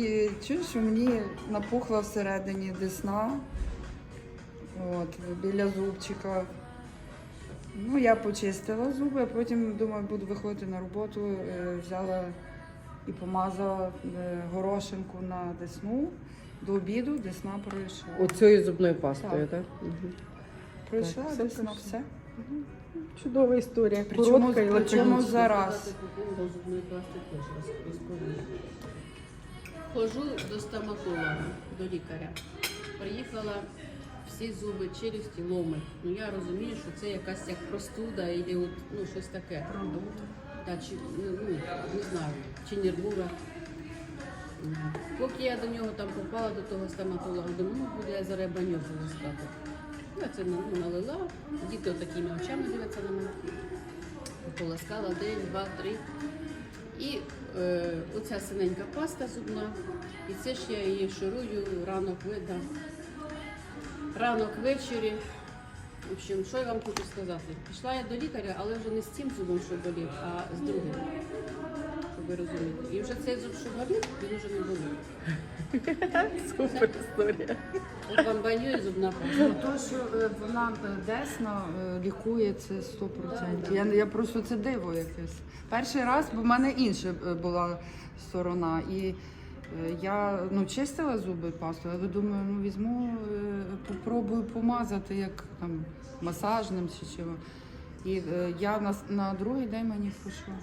І чую, що мені напухла всередині десна, от, біля зубчика. Ну, я почистила зуби, а потім думаю, буду виходити на роботу, е, взяла і помазала е, горошинку на десну. До обіду десна пройшла. Оцією зубною пастою, так? Угу. Пройшла Так, десна, пройшло. все. Чудова історія. Причому- Коротка причому зараз. Зубної пасти теж роз- розповім. Хожу до стоматолога, до лікаря. Приїхала, всі зуби, челюсті ломить. Ну я розумію, що це якась як простуда або от, ну, щось таке. Та, чи, ну, ну, не знаю, чи нервура. Поки я до нього там попала, до того стоматолога, думаю, ну буде я зараз баньок полоскати. Я це ну, налила, діти такими очами дивляться на мене. Полоскала день, два, три. І е, оця синенька паста зубна. І це ж я її ширую ранок вида. Ранок ввечері. В общем, що я вам хочу сказати? Пішла я до лікаря, але вже не з цим зубом, що болів, а з другим. Ви розуміли. І вже цей зуб, що він вже не болить. Супер історія. От вам баню і зубна паста. Ну, то, що е, вона е, десна е, лікує це 100%. Я, я просто це диво якесь. Перший раз, бо в мене інша е, була сторона. І е, я ну, чистила зуби пастою, але думаю, ну візьму, е, попробую помазати як там масажним чи чого. І е, я на, на другий день мені пройшло.